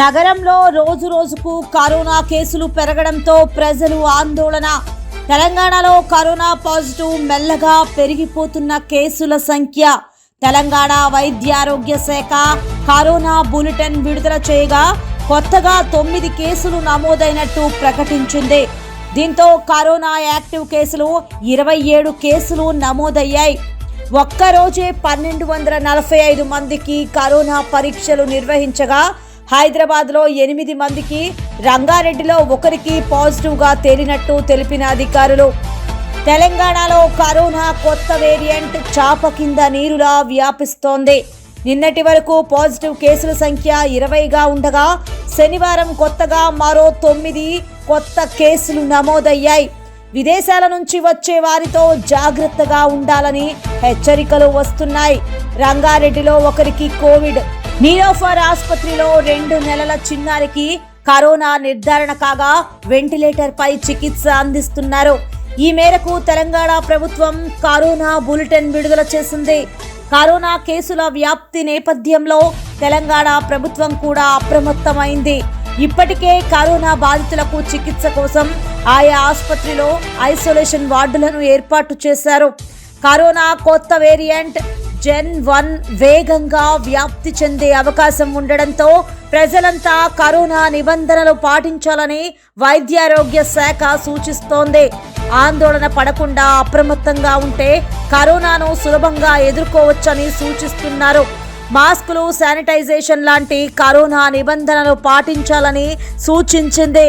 నగరంలో రోజు రోజుకు కరోనా కేసులు పెరగడంతో ప్రజలు ఆందోళన. తెలంగాణలో కరోనా పాజిటివ్ మెల్లగా పెరిగిపోతున్న కేసుల సంఖ్య. తెలంగాణ వైద్యారోగ్య శాఖ కరోనా బులెటిన్ విడుదల చేయగా కొత్తగా తొమ్మిది కేసులు నమోదైనట్టు ప్రకటించింది. దీంతో కరోనా యాక్టివ్ కేసులు ఇరవై ఏడు కేసులు నమోదయ్యాయి. ఒక్కరోజే పన్నెండు వందల నలభై ఐదు మందికి కరోనా పరీక్షలు నిర్వహించగా హైదరాబాద్లో ఎనిమిది మందికి రంగారెడ్డిలో ఒకరికి పాజిటివ్గా తేలినట్టు తెలిపిన అధికారులు. తెలంగాణలో కరోనా కొత్త వేరియంట్ చాప కింద నీరులా వ్యాపిస్తోంది. నిన్నటి వరకు పాజిటివ్ కేసుల సంఖ్య ఇరవైగా ఉండగా శనివారం కొత్తగా మరో తొమ్మిది కొత్త కేసులు నమోదయ్యాయి. విదేశాల నుంచి వచ్చే వారితో జాగ్రత్తగా ఉండాలని హెచ్చరికలు వస్తున్నాయి. రంగారెడ్డిలో ఒకరికి కోవిడ్ నీరోఫర్ ఆసుపత్రిలో రెండు నెలల చిన్నారికి కరోనా నిర్ధారణ కాగా వెంటిలేటర్ పై చికిత్స అందిస్తున్నారు. ఈ మేరకు తెలంగాణ ప్రభుత్వం కరోనా బులెటిన్ విడుదల చేసింది. కరోనా కేసుల వ్యాప్తి నేపథ్యంలో తెలంగాణ ప్రభుత్వం కూడా అప్రమత్తమైంది. ఇప్పటికే కరోనా బాధితులకు చికిత్స కోసం ఆయా ఆసుపత్రిలో ఐసోలేషన్ వార్డులను ఏర్పాటు చేశారు. కరోనా కొత్త వేరియంట్ జెన్ వన్ వేగంగా వ్యాప్తి చెందే అవకాశం ఉండడంతో ప్రజలంతా కరోనా నిబంధనలు పాటించాలని వైద్యారోగ్య శాఖ సూచిస్తోంది. ఆందోళన పడకుండా అప్రమత్తంగా ఉంటే కరోనాను సులభంగా ఎదుర్కోవచ్చని సూచిస్తున్నారు. మాస్కులు శానిటైజేషన్ లాంటి కరోనా నిబంధనలు పాటించాలని సూచించింది.